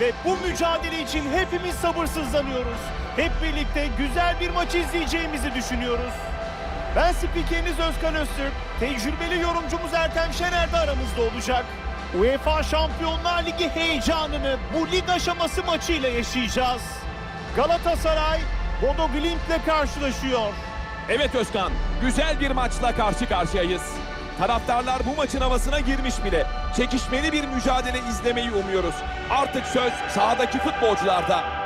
Ve bu mücadele için hepimiz sabırsızlanıyoruz. Hep birlikte güzel bir maç izleyeceğimizi düşünüyoruz. Ben spikeriniz Özkan Öztürk, tecrübeli yorumcumuz Ertem Şener de aramızda olacak. UEFA Şampiyonlar Ligi heyecanını bu lig aşaması maçıyla yaşayacağız. Galatasaray, Bodo Glimt'le karşılaşıyor. Evet Özkan, güzel bir maçla karşı karşıyayız. Taraftarlar bu maçın havasına girmiş bile. Çekişmeli bir mücadele izlemeyi umuyoruz. Artık söz sahadaki futbolcularda.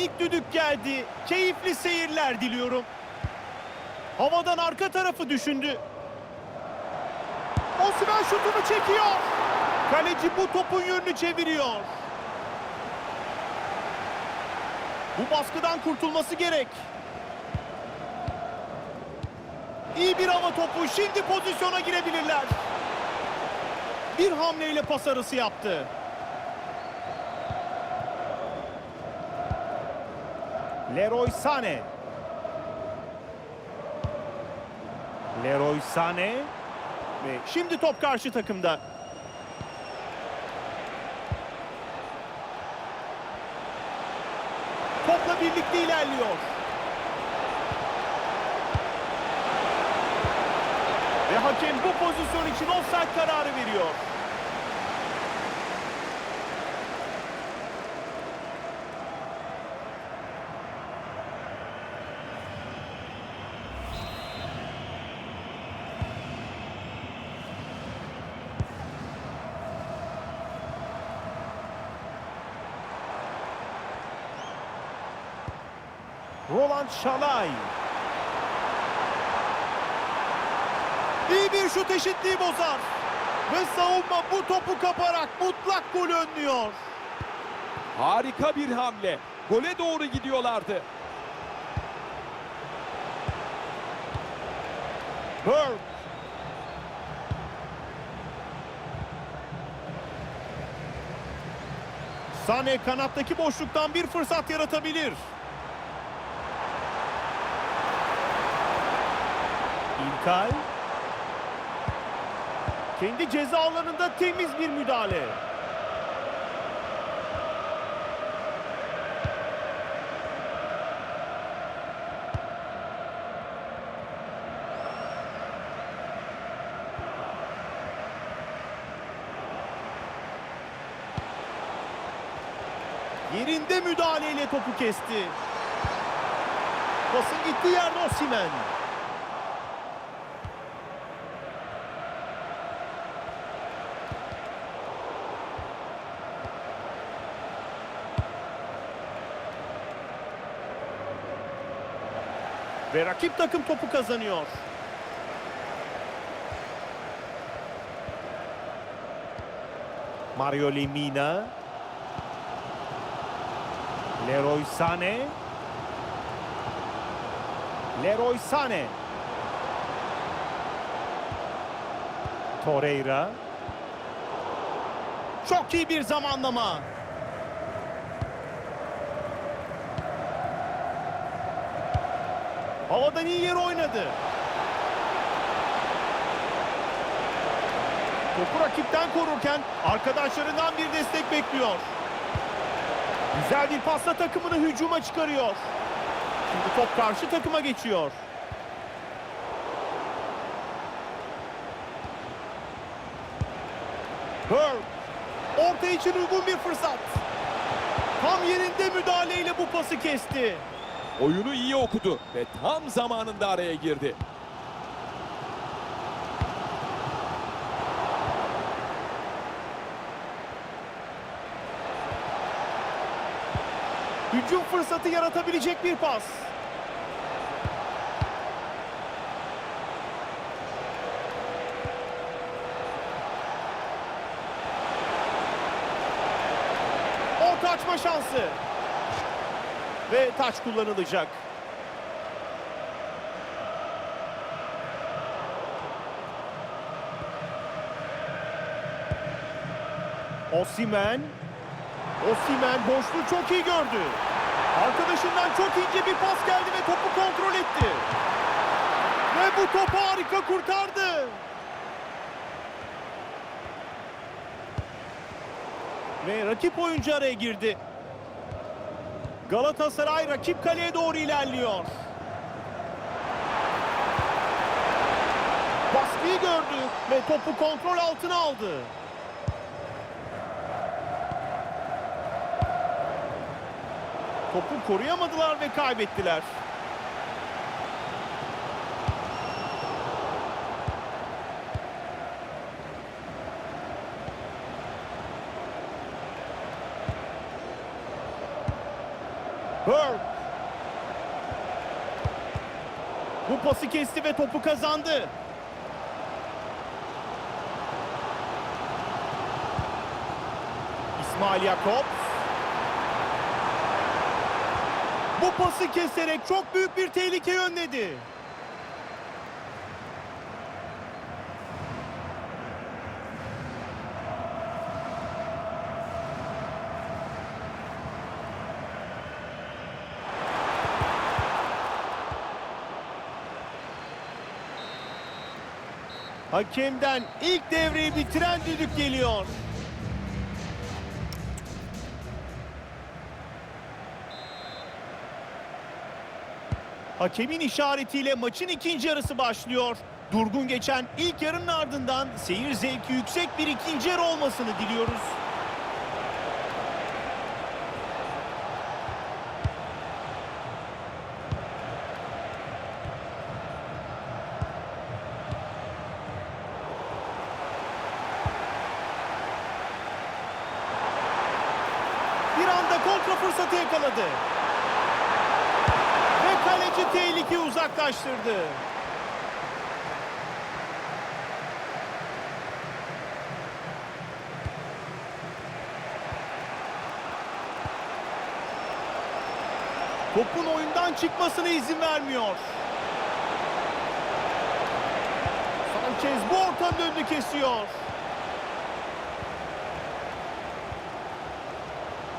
İlk düdük geldi. Keyifli seyirler diliyorum. Havadan arka tarafı düşündü. Osimhen şutunu çekiyor. Kaleci bu topun yönünü çeviriyor. Bu baskıdan kurtulması gerek. İyi bir hava topu. Şimdi pozisyona girebilirler. Bir hamleyle pas arası yaptı. Leroy Sané. Leroy Sané. Ve şimdi top karşı takımda. Topla birlikte ilerliyor. Ve hakem bu pozisyon için offside kararı veriyor. Roland Şalay. İyi bir şut eşitliği bozar. Ve savunma bu topu kaparak mutlak gol önlüyor. Harika bir hamle. Gole doğru gidiyorlardı. Berg. Sane kanattaki boşluktan bir fırsat yaratabilir. İlkay. Kendi ceza alanında temiz bir müdahale. Yerinde müdahaleyle topu kesti. Pasın gittiği yerde Osimhen. Ve rakip takım topu kazanıyor. Mario Lemina. Leroy Sané. Leroy Sané. Torreira. Çok iyi bir zamanlama. Havadan iyi yere oynadı. Topu rakipten korurken arkadaşlarından bir destek bekliyor. Güzel bir pasla takımını hücuma çıkarıyor. Şimdi top karşı takıma geçiyor. Herb. Orta için uygun bir fırsat. Tam yerinde müdahaleyle bu pası kesti. Oyunu iyi okudu ve tam zamanında araya girdi. Hücum fırsatı yaratabilecek bir pas. Orta açma şansı. Ve taç kullanılacak. Osimen Osimen boşluğu çok iyi gördü. Arkadaşından çok ince bir pas geldi ve topu kontrol etti. Ve bu topu harika kurtardı. Ve rakip oyuncu araya girdi. Galatasaray rakip kaleye doğru ilerliyor. Baskıyı gördü ve topu kontrol altına aldı. Topu koruyamadılar ve kaybettiler. Herb. Bu kesti ve topu kazandı. İsmail Yakup. Bu pası keserek çok büyük bir tehlike önledi. Hakemden ilk devreyi bitiren düdük geliyor. Hakemin işaretiyle maçın ikinci yarısı başlıyor. Durgun geçen ilk yarının ardından seyir zevki yüksek bir ikinci yarı olmasını diliyoruz. Bir anda kontra fırsatı yakaladı. Ve kaleci tehlikeyi uzaklaştırdı. Topun oyundan çıkmasına izin vermiyor. Sanchez bu ortanın önünü kesiyor.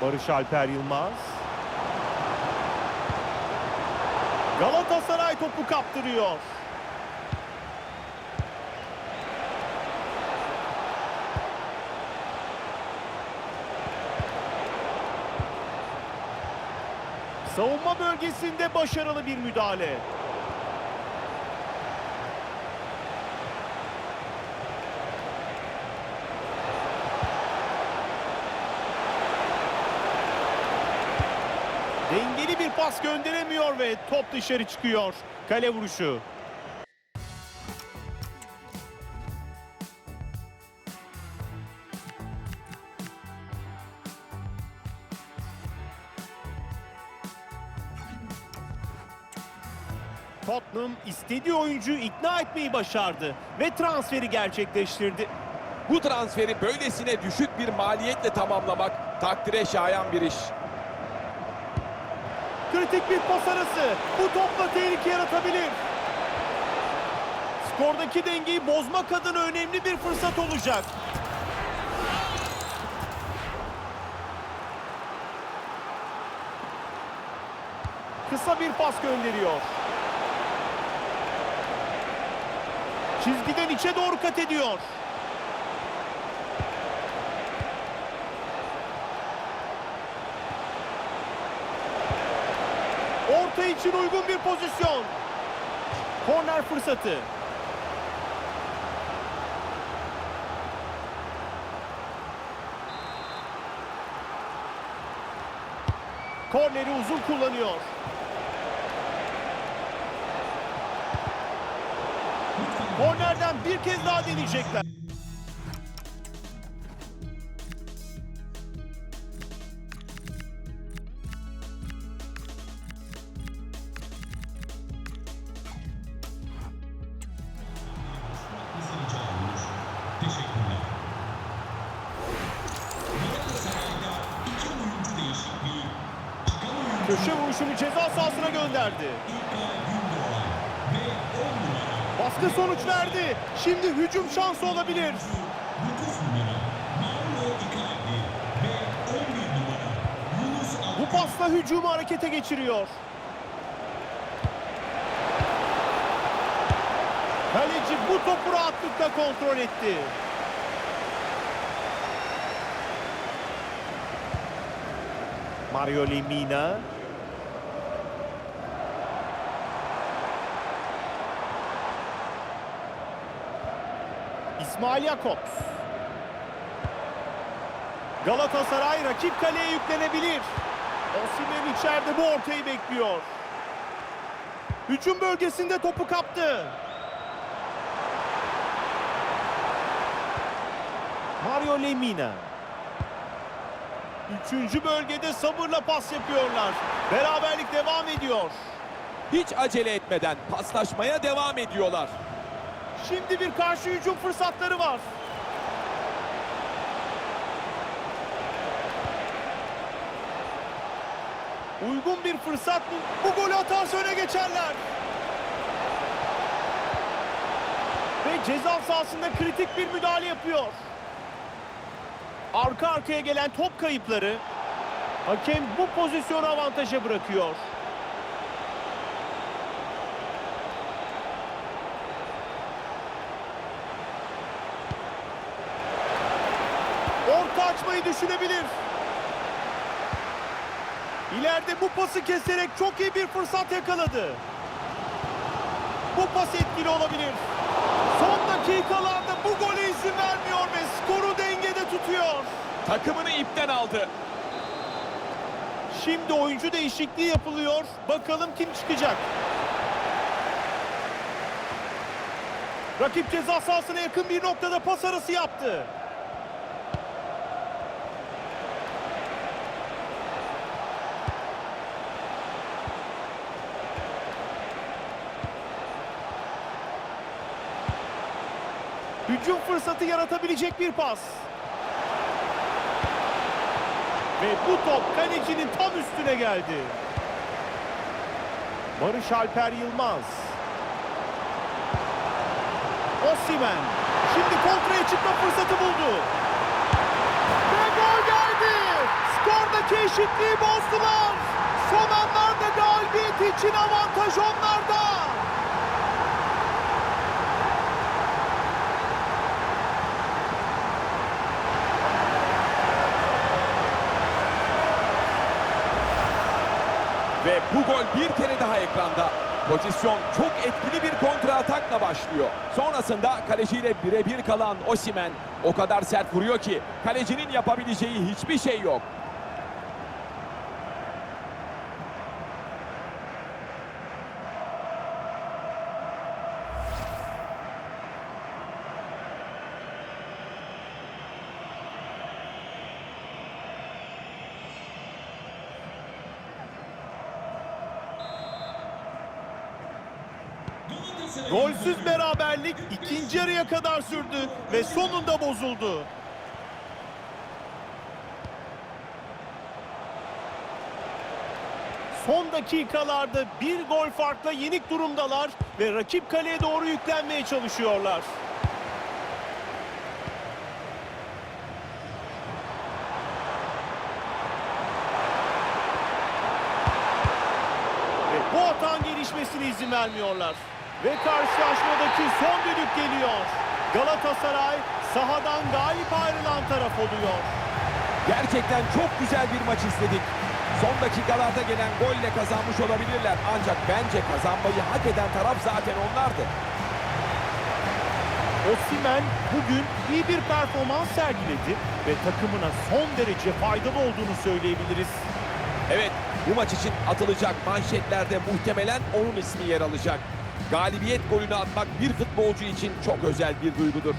Barış Alper Yılmaz. Galatasaray topu kaptırıyor. Savunma bölgesinde başarılı bir müdahale. Dengeli bir pas gönderemiyor ve top dışarı çıkıyor. Kale vuruşu. Tottenham istediği oyuncuyu ikna etmeyi başardı ve transferi gerçekleştirdi. Bu transferi böylesine düşük bir maliyetle tamamlamak takdire şayan bir iş. Kritik bir pas arası. Bu topla tehlike yaratabilir. Skordaki dengeyi bozmak adına önemli bir fırsat olacak. Kısa bir pas gönderiyor. Çizgiden içe doğru kat ediyor. Orta için uygun bir pozisyon. Korner fırsatı. Korneri uzun kullanıyor. Kornerden bir kez daha deneyecekler. Köşe vuruşunu ceza sahasına gönderdi. İlkay Gündoğan ve 10 numara. Baskı sonuç verdi. Şimdi hücum şansı olabilir. 9 numara Mauro Icardi ve 11 numara Yunus Bu pasla hücumu harekete geçiriyor. Kaleci bu topu rahatlıkla kontrol etti. Mario Lemina. İsmail Jakobs. Galatasaray rakip kaleye yüklenebilir. Osimhen içeride bu ortayı bekliyor. Hücum bölgesinde topu kaptı. Mario Lemina. Üçüncü bölgede sabırla pas yapıyorlar. Beraberlik devam ediyor. Hiç acele etmeden paslaşmaya devam ediyorlar. Şimdi bir karşı hücum fırsatları var. Uygun bir fırsat bu. Bu golü atarsa öne geçerler. Ve ceza sahasında kritik bir müdahale yapıyor. Arka arkaya gelen top kayıpları hakem bu pozisyonu avantaja bırakıyor. Orta açmayı düşünebilir. İleride bu pası keserek çok iyi bir fırsat yakaladı. Bu pas etkili olabilir. Son dakikalarda bu gole izin vermiyor ve skoru dengede tutuyor. Takımını ipten aldı. Şimdi oyuncu değişikliği yapılıyor. Bakalım kim çıkacak. Rakip ceza sahasına yakın bir noktada pas arası yaptı. Hücum fırsatı yaratabilecek bir pas. Ve bu top kalecinin tam üstüne geldi. Barış Alper Yılmaz. Osimhen. Şimdi kontraya çıkma fırsatı buldu. Ve gol geldi. Skordaki eşitliği bozdular. Son anlarda galibiyet için avantaj onlarda. Ve bu gol bir kere daha ekranda. Pozisyon çok etkili bir kontra atakla başlıyor. Sonrasında kaleciyle birebir kalan Osimen o kadar sert vuruyor ki kalecinin yapabileceği hiçbir şey yok. Golsüz beraberlik ikinci yarıya kadar sürdü ve sonunda bozuldu. Son dakikalarda bir gol farkla yenik durumdalar ve rakip kaleye doğru yüklenmeye çalışıyorlar. Ve bu hatan gelişmesine izin vermiyorlar. Ve karşılaşmadaki son düdük geliyor. Galatasaray sahadan galip ayrılan taraf oluyor. Gerçekten çok güzel bir maç izledik. Son dakikalarda gelen golle kazanmış olabilirler. Ancak bence kazanmayı hak eden taraf zaten onlardı. Osimhen bugün iyi bir performans sergiledi ve takımına son derece faydalı olduğunu söyleyebiliriz. Evet, bu maç için atılacak manşetlerde muhtemelen onun ismi yer alacak. Galibiyet golünü atmak bir futbolcu için çok özel bir duygudur.